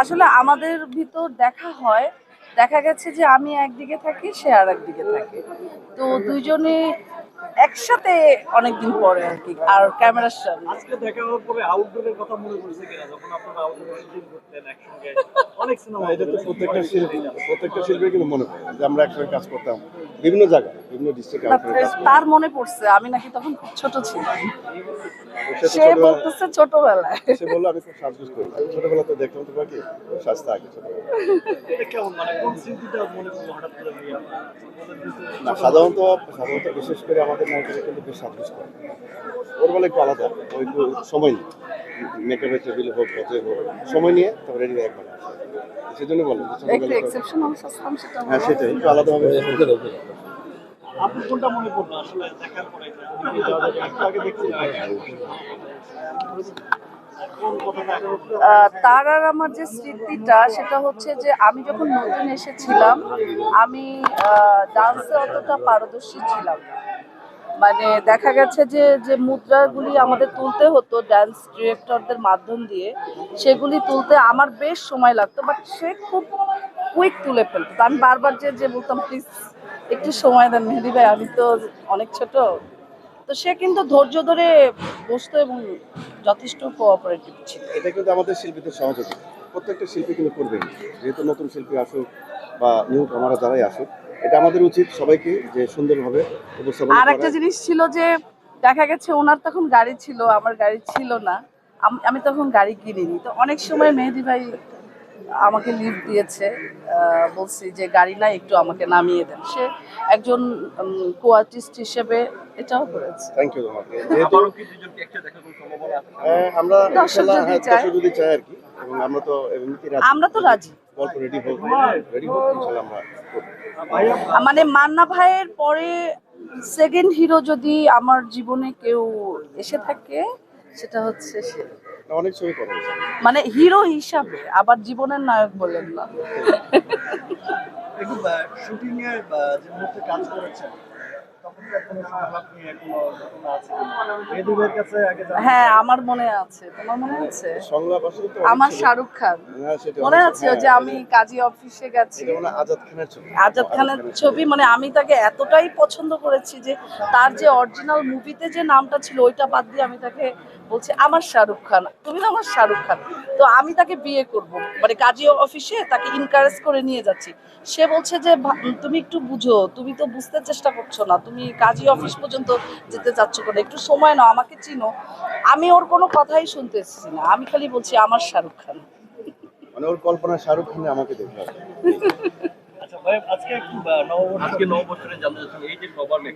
আসলে আমাদের ভিতর দেখা হয় দেখা গেছে যে আমি একদিকে থাকি সে আর একদিকে থাকে। তো দুইজনে একসাথে অনেকদিন পরে আর কি আর ক্যামেরার সামনে। আজকে দেখা হওয়ার পরে আউটডোরের কথা মনে পড়ছে কিনা? যখন আপনারা আউটডোরে শুটিং করতেন একসঙ্গে অনেক সিনেমা এটা তো প্রত্যেকটা শিল্পী প্রত্যেকটা শিল্পীর কিন্তু মনে পড়ে যে আমরা একসঙ্গে কাজ করতাম। বিভিন্ন জায়গায় বিভিন্ন ডিস্ট্রিক্টে তার মনে পড়ছে আমি নাকি তখন খুব ছোট ছিলাম। সে বলতেছে ছোটবেলায়। সে বলল আমি খুব সাজগোজ করি। ছোটবেলা তো দেখতাম তো বাকি স্বাস্থ্য আগে মানে? না সাধারণত সাধারণত বিশেষ করে আমাদের নায়িকারা কিন্তু বেশ সাজগোজ করে। ওর বেলা একটু আলাদা ওই সময় নিয়ে মেকআপের টেবিল হোক পথে হোক সময় নিয়ে তারপরে রেডি একবার সেজন্য বললাম যে একটু এক্সেপশন সেটা হ্যাঁ সেটাই একটু আলাদাভাবে আপনি কোনটা মনে পড়ল আসলে দেখার পরে একটু আগে দেখছিলাম কোন কথাটা আহ, তার আর আমার যে স্মৃতিটা সেটা হচ্ছে যে আমি যখন নতুন এসেছিলাম আমি ডান্সে অতটা পারদর্শী ছিলাম না। মানে দেখা গেছে যে যে মুদ্রাগুলি আমাদের তুলতে হতো ডান্স ডিরেক্টরদের মাধ্যম দিয়ে, সেগুলি তুলতে আমার বেশ সময় লাগতো বাট সে খুব কুইক তুলে ফেলতো। আমি বারবার যে যে বলতাম প্লিজ একটু সময় দেন মেহেদি ভাই, আমি তো অনেক ছোট। তো সে কিন্তু ধৈর্য ধরে বসতো এবং যথেষ্ট কোঅপারেটিভ ছিল। এটা কিন্তু আমাদের শিল্পীদের সহযোগিতা প্রত্যেকটা শিল্পী কিন্তু করবেন যেহেতু নতুন শিল্পী আসুক বা নিউ আমরা যারাই আসুক এটা আমাদের উচিত সবাইকে যে সুন্দরভাবে উপস্থাপন আর একটা জিনিস ছিল যে দেখা গেছে ওনার তখন গাড়ি ছিল আমার গাড়ি ছিল না। আমি তখন গাড়ি কিনিনি। তো অনেক সময় মেহেদি ভাই আমাকে লিফট দিয়েছে বলছি যে গাড়ি নাই একটু আমাকে নামিয়ে দেন। সে একজন কো আর্টিস্ট হিসেবে এটাও করেছে। থ্যাংক ইউ তোমাকে যেহেতু আবারও কি দুজনকে একসাথে দেখা করার সম্ভাবনা আছে? আমরা দর্শক যদি হ্যাঁ, চায়। দর্শক যদি চায় আর কি। এবং আমরা তো এমনিতেই রাজি। আমরা তো রাজি। গল্প রেডি হোক রেডি হোক ইনশাআল্লাহ আমরা মানে মান্না ভাইয়ের পরে সেকেন্ড হিরো যদি আমার জীবনে কেউ এসে থাকে সেটা হচ্ছে সে। অনেক ছবি করা মানে হিরো হিসাবে আবার জীবনের নায়ক বলেন না। শুটিং এর যে মুহূর্তে কাজ করেছেন হ্যাঁ আমার মনে আছে। তোমার মনে আছে? আমার শাহরুখ খান। মনে আছে যে আমি কাজী অফিসে গেছি? আজাদ খানের ছবি মানে আমি তাকে এতটাই পছন্দ করেছি যে তার যে অরিজিনাল মুভিতে যে নামটা ছিল, ওইটা বাদ দিয়ে আমি তাকে বলছি আমার শাহরুখ খান তুমি তো আমার শাহরুখ খান। তো আমি তাকে বিয়ে করব মানে কাজী অফিসে তাকে ইনকারেজ করে নিয়ে যাচ্ছি। সে বলছে যে তুমি একটু বুঝো তুমি তো বুঝতে চেষ্টা করছ না তুমি কাজী অফিস পর্যন্ত যেতে চাচ্ছ কেন? একটু সময় নাও আমাকে চিনো। আমি ওর কোনো কথাই শুনতেছি না আমি খালি বলছি আমার শাহরুখ খান। মানে ওর কল্পনা শাহরুখ খানে আমাকে আচ্ছা ভাই আজকে জানতে এই যে